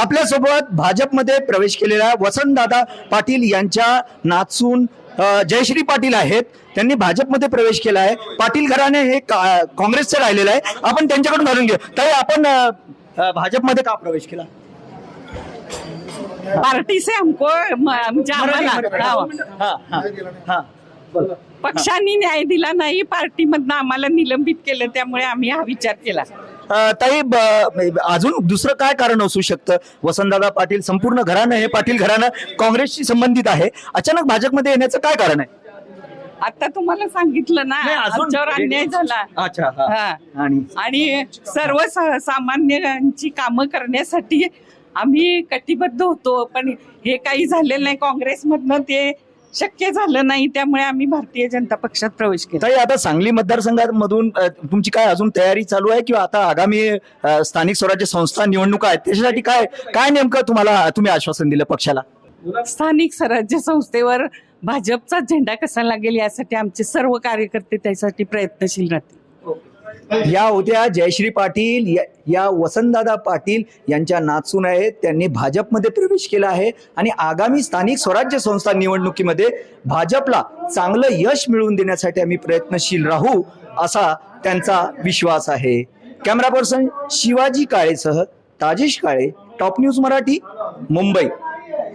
आपल्यासोबत भाजपमध्ये प्रवेश केलेल्या वसंतदादा पाटील यांच्या नाचून जयश्री पाटील आहेत. त्यांनी भाजपमध्ये प्रवेश केला आहे. पाटील घराणे हे काँग्रेसचं राहिलेलं आहे. आपण त्यांच्याकडून घालून घेऊ. ताई आपण भाजपमध्ये का प्रवेश केला? पार्टी से हमको म्हणजे हा, हा, हा. पक्षांनी न्याय दिला नाही पार्टीमधनं आम्हाला निलंबित केलं त्यामुळे आम्ही हा विचार केला. ताई अजून दुसरं काय कारण असू शकतं? वसंतदादा पाटील संपूर्ण घराणं हे पाटील घराणं काँग्रेसशी संबंधित आहे. अचानक भाजपमध्ये येण्याचं काय कारण आहे? आता तुम्हाला सांगितलं ना आमच्यावर अन्याय झाला. अच्छा. आणि? आणि सर्व सामान्यांची कामं करण्यासाठी आम्ही कटिबद्ध होतो पण हे काही झालेलं नाही. काँग्रेसमधनं ते शक्य झालं नाही त्यामुळे आम्ही भारतीय जनता पक्षात प्रवेश केला. ताई आता सांगली मतदारसंघामधून अ, तुमची काय अजून तयारी चालू आहे किंवा आता आगामी अ, स्थानिक स्वराज्य संस्था निवडणुका आहेत त्याच्यासाठी काय काय नेमकं तुम्हाला तुम्ही आश्वासन दिलं पक्षाला? स्थानिक स्वराज्य संस्थेवर भाजपचा झेंडा कसा लागेल यासाठी आमचे सर्व कार्यकर्ते त्यासाठी प्रयत्नशील राहतील. या होत्या जयश्री पाटील या- या वसंतदादा पाटील यांच्या नाचून आहेत त्यांनी भाजपमध्ये प्रवेश केला आहे आणि आगामी स्थानिक स्वराज्य संस्था निवडणुकीमध्ये भाजपला चांगलं यश मिळवून देण्यासाठी आम्ही प्रयत्नशील राहू असा त्यांचा विश्वास आहे. कॅमेरा पर्सन शिवाजी काळेसह ताजेश काळे टॉप न्यूज मराठी मुंबई.